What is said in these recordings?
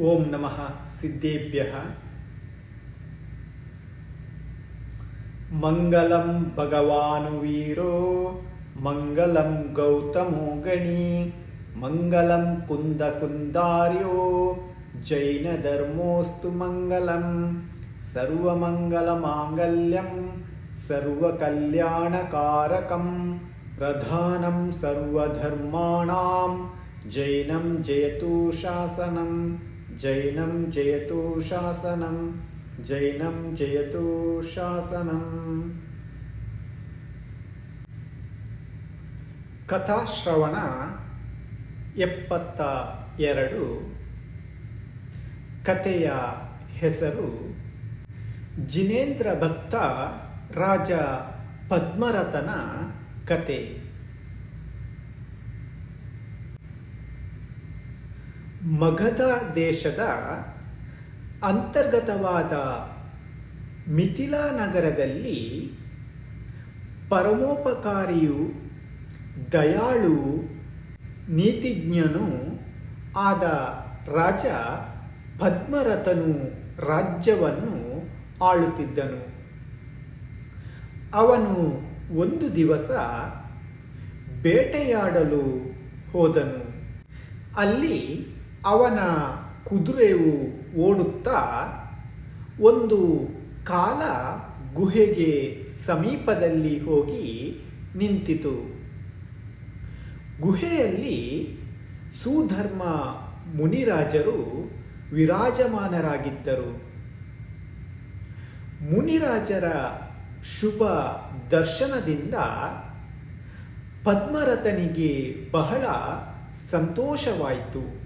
ॐ नमः सिद्धेभ्यः। मङ्गलं भगवानुवीरो मङ्गलं गौतमो गणी मङ्गलं कुन्दकुन्दार्यो जैनधर्मोऽस्तु मङ्गलं सर्वमङ्गलमाङ्गल्यं सर्वकल्याणकारकं प्रधानं सर्वधर्माणां जैनं जयतु शासनम्। ಜೈನಂ ಜಯತು ಶಾಸನಂ ಜೈನಂ ಜಯತು ಶಾಸನಂ ಕಥಾಶ್ರವಣ ಎಪ್ಪತ್ತ ಎರಡು, ಕಥೆಯ ಹೆಸರು, ಜಿನೇಂದ್ರ ಭಕ್ತ ರಾಜ ಪದ್ಮರತನ ಕತೆ. ಮಗಧ ದೇಶದ ಅಂತರ್ಗತವಾದ ಮಿಥಿಲಾ ನಗರದಲ್ಲಿ ಪರಮೋಪಕಾರಿಯು, ದಯಾಳು, ನೀತಿಜ್ಞನು ಆದ ರಾಜ ಪದ್ಮರಥನು ರಾಜ್ಯವನ್ನು ಆಳುತ್ತಿದ್ದನು. ಅವನು ಒಂದು ದಿವಸ ಬೇಟೆಯಾಡಲು ಹೋದನು. ಅಲ್ಲಿ ಅವನ ಕುದುರೆಯು ಓಡುತ್ತಾ ಒಂದು ಕಾಲ ಗುಹೆಗೆ ಸಮೀಪದಲ್ಲಿ ಹೋಗಿ ನಿಂತಿತು. ಗುಹೆಯಲ್ಲಿ ಸುಧರ್ಮ ಮುನಿರಾಜರು ವಿರಾಜಮಾನರಾಗಿದ್ದರು. ಮುನಿರಾಜರ ಶುಭ ದರ್ಶನದಿಂದ ಪದ್ಮರಥನಿಗೆ ಬಹಳ ಸಂತೋಷವಾಯಿತು.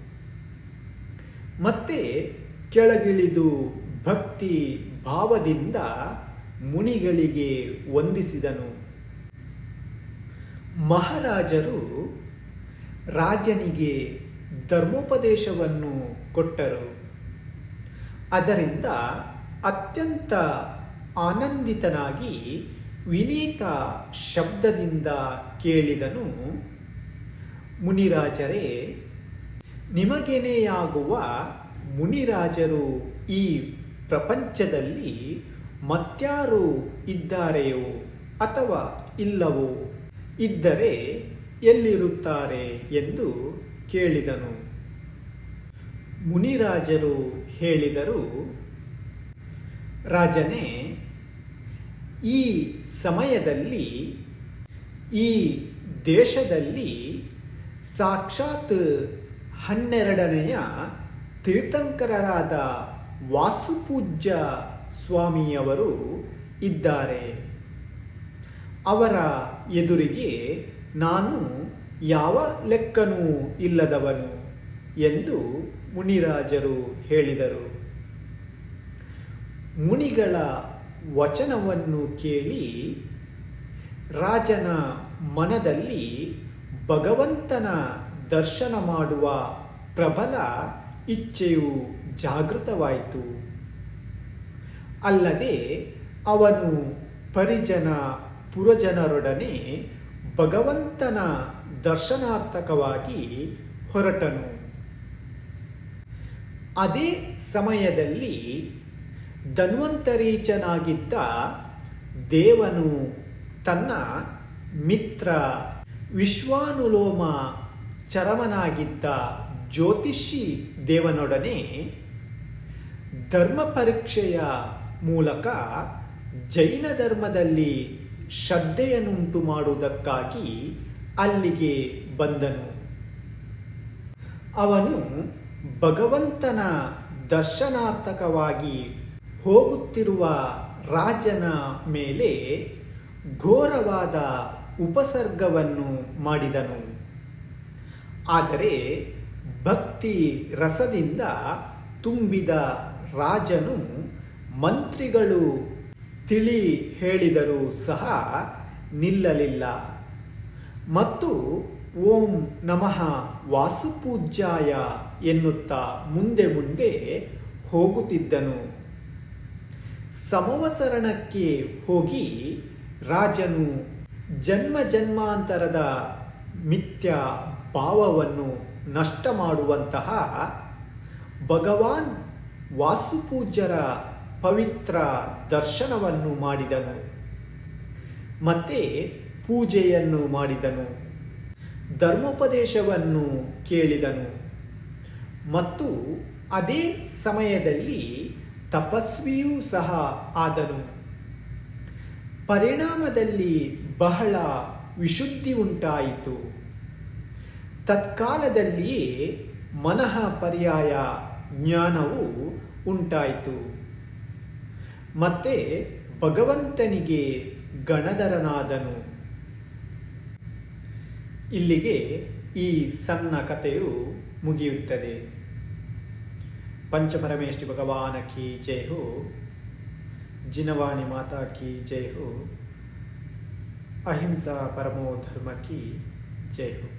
ಮತ್ತೆ ಕೆಳಗಿಳಿದು ಭಕ್ತಿ ಭಾವದಿಂದ ಮುನಿಗಳಿಗೆ ವಂದಿಸಿದನು. ಮಹಾರಾಜರು ರಾಜನಿಗೆ ಧರ್ಮೋಪದೇಶವನ್ನು ಕೊಟ್ಟರು. ಅದರಿಂದ ಅತ್ಯಂತ ಆನಂದಿತನಾಗಿ ವಿನೀತ ಶಬ್ದದಿಂದ ಕೇಳಿದನು. ಮುನಿರಾಜರೇ ನಿಮಗೇನೆಯಾಗುವ ಮುನಿರಾಜರು ಈ ಪ್ರಪಂಚದಲ್ಲಿ ಮತ್ಯಾರು ಇದ್ದಾರೆಯೋ ಅಥವಾ ಇಲ್ಲವೋ? ಇದ್ದರೆ ಎಲ್ಲಿರುತ್ತಾರೆ ಎಂದು ಕೇಳಿದನು. ಮುನಿರಾಜರು ಹೇಳಿದರು, ರಾಜನೇ, ಈ ಸಮಯದಲ್ಲಿ, ಈ ದೇಶದಲ್ಲಿ ಸಾಕ್ಷಾತ್ ಹನ್ನೆರಡನೆಯ ತೀರ್ಥಂಕರರಾದ ವಾಸುಪೂಜ್ಯ ಸ್ವಾಮಿಯವರು ಇದ್ದಾರೆ. ಅವರ ಎದುರಿಗೆ ನಾನು ಯಾವ ಲೆಕ್ಕನೂ ಇಲ್ಲದವನು ಎಂದು ಮುನಿರಾಜರು ಹೇಳಿದರು. ಮುನಿಗಳ ವಚನವನ್ನು ಕೇಳಿ ರಾಜನ ಮನದಲ್ಲಿ ಭಗವಂತನ ದರ್ಶನ ಮಾಡುವ ಪ್ರಬಲ ಇಚ್ಛೆಯು ಜಾಗೃತವಾಯಿತು. ಅಲ್ಲದೆ ಅವನು ಪರಿಜನ ಪುರಜನರೊಡನೆ ಭಗವಂತನ ದರ್ಶನಾರ್ಥಕವಾಗಿ ಹೊರಟನು. ಅದೇ ಸಮಯದಲ್ಲಿ ಧನ್ವಂತರೀಚನಾಗಿದ್ದ ದೇವನು ತನ್ನ ಮಿತ್ರ ವಿಶ್ವಾನುಲೋಮ ಚರಮನಾಗಿದ್ದ ಜ್ಯೋತಿಷಿ ದೇವನೊಡನೆ ಧರ್ಮ ಪರೀಕ್ಷೆಯ ಮೂಲಕ ಜೈನ ಧರ್ಮದಲ್ಲಿ ಶ್ರದ್ಧೆಯನ್ನುಂಟು ಮಾಡುವುದಕ್ಕಾಗಿ ಅಲ್ಲಿಗೆ ಬಂದನು. ಅವನು ಭಗವಂತನ ದರ್ಶನಾರ್ಥಕವಾಗಿ ಹೋಗುತ್ತಿರುವ ರಾಜನ ಮೇಲೆ ಘೋರವಾದ ಉಪಸರ್ಗವನ್ನು ಮಾಡಿದನು. ಆದರೆ ಭಕ್ತಿ ರಸದಿಂದ ತುಂಬಿದ ರಾಜನು ಮಂತ್ರಿಗಳು ತಿಳಿ ಹೇಳಿದರೂ ಸಹ ನಿಲ್ಲಲಿಲ್ಲ. ಮತ್ತು ಓಂ ನಮಃ ವಾಸುಪೂಜ್ಯಾಯ ಎನ್ನುತ್ತಾ ಮುಂದೆ ಮುಂದೆ ಹೋಗುತ್ತಿದ್ದನು. ಸಮವಸರಣಕ್ಕೆ ಹೋಗಿ ರಾಜನು ಜನ್ಮ ಜನ್ಮಾಂತರದ ಮಿಥ್ಯ ಭಾವವನ್ನು ನಷ್ಟ ಮಾಡುವಂತಹ ಭಗವಾನ್ ವಾಸುಪೂಜ್ಯರ ಪವಿತ್ರ ದರ್ಶನವನ್ನು ಮಾಡಿದನು. ಮತ್ತೆ ಪೂಜೆಯನ್ನು ಮಾಡಿದನು. ಧರ್ಮೋಪದೇಶವನ್ನು ಕೇಳಿದನು. ಮತ್ತು ಅದೇ ಸಮಯದಲ್ಲಿ ತಪಸ್ವಿಯೂ ಸಹ ಆದನು. ಪರಿಣಾಮದಲ್ಲಿ ಬಹಳ ವಿಶುದ್ಧಿ ಉಂಟಾಯಿತು. ತತ್ಕಾಲದಲ್ಲಿಯೇ ಮನಃ ಪರ್ಯಾಯ ಜ್ಞಾನವು ಉಂಟಾಯಿತು. ಮತ್ತೆ ಭಗವಂತನಿಗೆ ಗಣಧರನಾದನು. ಇಲ್ಲಿಗೆ ಈ ಸಣ್ಣ ಕಥೆಯು ಮುಗಿಯುತ್ತದೆ. ಪಂಚಪರಮೇಶ್ವರಿ ಭಗವಾನ ಕಿ ಜೈ ಹೋ ಜಿನವಾಣಿ ಮಾತಾ ಕಿ ಜೈ ಹೋ ಅಹಿಂಸಾ ಪರಮೋ ಧರ್ಮ ಕಿ ಜೈ ಹೋ